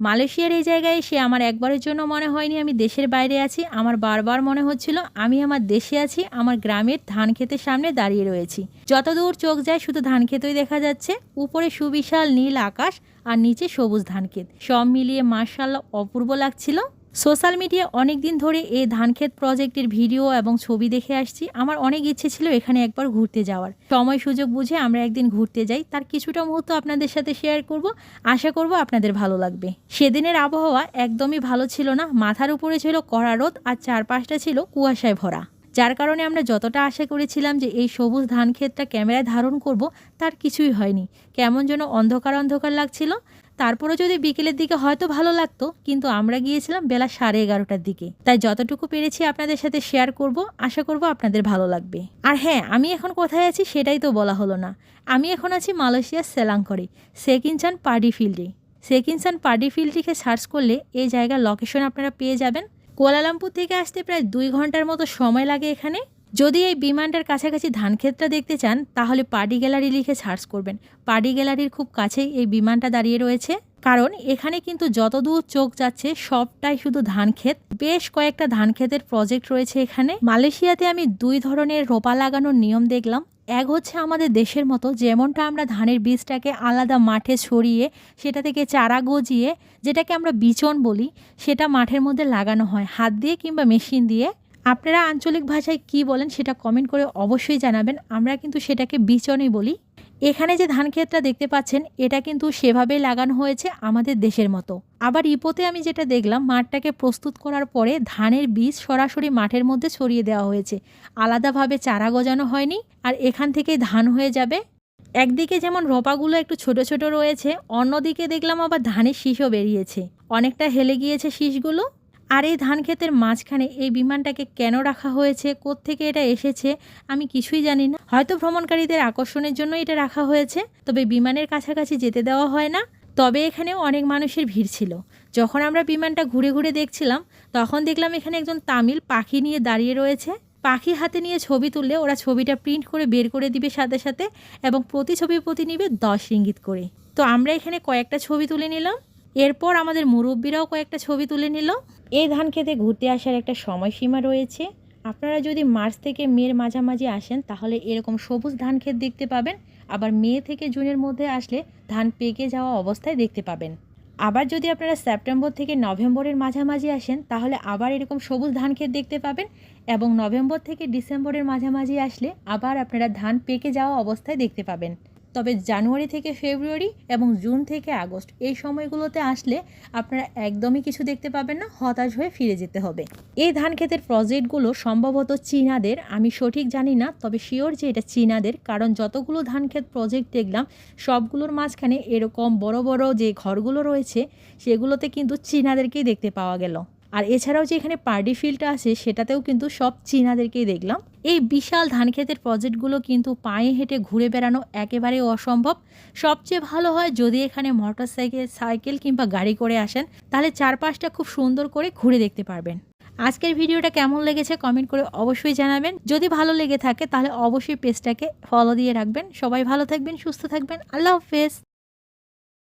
মালয়েশিয়ার এই জায়গায় এসে আমার একবারের জন্য মনে হয়নি আমি দেশের বাইরে আছি। আমার বারবার মনে হচ্ছিল আমি আমার দেশে আছি, আমার গ্রামের ধান ক্ষেতের সামনে দাঁড়িয়ে রয়েছি। যতদূর চোখ যায় শুধু ধান ক্ষেতই দেখা যাচ্ছে। উপরে সুবিশাল নীল আকাশ আর নিচে সবুজ ধান ক্ষেত। সব মিলিয়ে মার্শাল অপূর্ব লাগছিল। সোশ্যাল মিডিয়ায় অনেক দিন ধরে এই ধানক্ষেত প্রজেক্টের ভিডিও এবং ছবি দেখে আসছি। আমার অনেক ইচ্ছে ছিল এখানে একবার ঘুরতে যাওয়ার। সময় সুযোগ বুঝে আমরা একদিন ঘুরতে যাই। তার কিছুটা মুহূর্ত আপনাদের সাথে শেয়ার করব। আশা করব আপনাদের ভালো লাগবে। সেদিনের আবহাওয়া একদমই ভালো ছিল না। মাথার উপরে ছিল কড়া রোদ আর চারপাশটা ছিল কুয়াশায় ভরা। যার কারণে আমরা যতটা আশা করেছিলাম যে এই সবুজ ধান ক্ষেতটা ক্যামেরায় ধারণ করব, তার কিছুই হয়নি। কেমন যেন অন্ধকার অন্ধকার লাগছিল। তারপরে যদি বিকেলের দিকে হয়তো ভালো লাগতো, কিন্তু আমরা গিয়েছিলাম বেলা সাড়ে এগারোটার দিকে। তাই যতটুকু পেরেছি আপনাদের সাথে শেয়ার করব, আশা করব আপনাদের ভালো লাগবে। আর হ্যাঁ আমি এখন কোথায় আছি সেটাই তো বলা হলো না। আমি এখন আছি মালয়েশিয়ার সেলাংকরে, সেকিনচান পার্টি ফিল্ডে। সেকিনচান পার্ডি ফিল্ডটিকে সার্চ করলে এই জায়গার লোকেশন আপনারা পেয়ে যাবেন। কুয়ালালামপুর থেকে আসতে প্রায় দুই ঘণ্টার মতো সময় লাগে এখানে। যদি এই বিমানটার কাছাকাছি ধান ক্ষেতটা দেখতে চান, তাহলে পার্টি গ্যালারি লিখে সার্চ করবেন। পার্টি গ্যালারির খুব কাছেই এই বিমানটা দাঁড়িয়ে রয়েছে। কারণ এখানে কিন্তু যতদূর চোখ যাচ্ছে, সবটাই শুধু ধান ক্ষেত বেশ কয়েকটা ধান ক্ষেতের প্রজেক্ট রয়েছে এখানে। মালয়েশিয়াতে আমি দুই ধরনের রোপা লাগানোর নিয়ম দেখলাম। এক হচ্ছে আমাদের দেশের মতো, যেমনটা আমরা ধানের বীজটাকে আলাদা মাঠে ছড়িয়ে, সেটা থেকে চারা গজিয়ে, যেটাকে আমরা বিচন বলি, সেটা মাঠের মধ্যে লাগানো হয়। হাত দিয়ে কিংবা মেশিন দিয়ে। আপনারা আঞ্চলিক ভাষায় কি বলেন সেটা কমেন্ট করে অবশ্যই জানাবেন। আমরা কিন্তু সেটাকে বিচনই বলি। এখানে যে ধান ক্ষেতটা দেখতে পাচ্ছেন, এটা কিন্তু সেভাবেই লাগানো হয়েছে আমাদের দেশের মতো। আবার ইপোতে আমি যেটা দেখলাম, মাঠটাকে প্রস্তুত করার পরে ধানের বীজ সরাসরি মাঠের মধ্যে ছড়িয়ে দেওয়া হয়েছে। আলাদাভাবে চারা গজানো হয়নি আর এখান থেকে ধান হয়ে যাবে। একদিকে যেমন রোপাগুলো একটু ছোট ছোট রয়েছে, অন্যদিকে দেখলাম আবার ধানের শীষও বেরিয়েছে। অনেকটা হেলে গিয়েছে শীষগুলো। আর এই ধান ক্ষেতের মাঝখানে এই বিমানটাকে কেন রাখা হয়েছে থেকে এটা এসেছে, আমি কিছুই জানি না। হয়তো ভ্রমণকারীদের আকর্ষণের জন্য এটা রাখা হয়েছে, তবে বিমানের কাছাকাছি যেতে দেওয়া হয় না। তবে এখানে অনেক মানুষের ভিড় ছিল। যখন আমরা বিমানটা ঘুরে ঘুরে দেখছিলাম, তখন দেখলাম এখানে একজন তামিল পাখি নিয়ে দাঁড়িয়ে রয়েছে। পাখি হাতে নিয়ে ছবি তুললে ওরা ছবিটা প্রিন্ট করে বের করে দিবে সাথে সাথে এবং প্রতি ছবির প্রতি নিবে দশ ইঙ্গিত করে। তো আমরা এখানে কয়েকটা ছবি তুলে নিলাম। এরপর আমাদের মুরব্বীরাও কয়েকটা ছবি তুলে নিল। এই ধান খেতে ঘুরতে আসার একটা সময়সীমা রয়েছে। আপনারা যদি মার্চ থেকে মের মাঝামাঝি আসেন, তাহলে এরকম সবুজ ধান ক্ষেত দেখতে পাবেন। আবার মে থেকে জুনের মধ্যে আসলে ধান পেকে যাওয়া অবস্থায় দেখতে পাবেন। আবার যদি আপনারা সেপ্টেম্বর থেকে নভেম্বরের মাঝামাঝি আসেন, তাহলে আবার এরকম সবুজ ধান ক্ষেত দেখতে পাবেন এবং নভেম্বর থেকে ডিসেম্বরের মাঝামাঝি আসলে আবার আপনারা ধান পেকে যাওয়া অবস্থায় দেখতে পাবেন। তবে জানুয়ারি থেকে ফেব্রুয়ারি এবং জুন থেকে আগস্ট এই সময়গুলোতে আসলে আপনারা একদমই কিছু দেখতে পাবেন না, হতাশ হয়ে ফিরে যেতে হবে। এই ধান ক্ষেতের প্রজেক্টগুলো সম্ভবত চীনাদের, আমি সঠিক জানি না, তবে শিওর যে এটা চীনাদের, কারণ যতগুলো ধান ক্ষেত প্রজেক্ট দেখলাম, সবগুলোর মাঝখানে এরকম বড় বড় যে ঘরগুলো রয়েছে, সেগুলোতে কিন্তু চীনাদেরকেই দেখতে পাওয়া গেল। আর এছাড়াও যে এখানে পার্টি ফিল্ডটা আছে, সেটাতেও কিন্তু সব চীনাদেরকেই দেখলাম। এই বিশাল ধান ক্ষেতের প্রজেক্টগুলো কিন্তু পায়ে হেঁটে ঘুরে বেড়ানো একেবারে অসম্ভব। সবচেয়ে ভালো হয় যদি এখানে মোটর সাইকেল সাইকেল কিংবা গাড়ি করে আসেন, তাহলে চারপাশটা খুব সুন্দর করে ঘুরে দেখতে পারবেন। আজকের ভিডিওটা কেমন লেগেছে কমেন্ট করে অবশ্যই জানাবেন। যদি ভালো লেগে থাকে, তাহলে অবশ্যই পেজটাকে ফলো দিয়ে রাখবেন। সবাই ভালো থাকবেন, সুস্থ থাকবেন। আল্লাহ হাফেজ।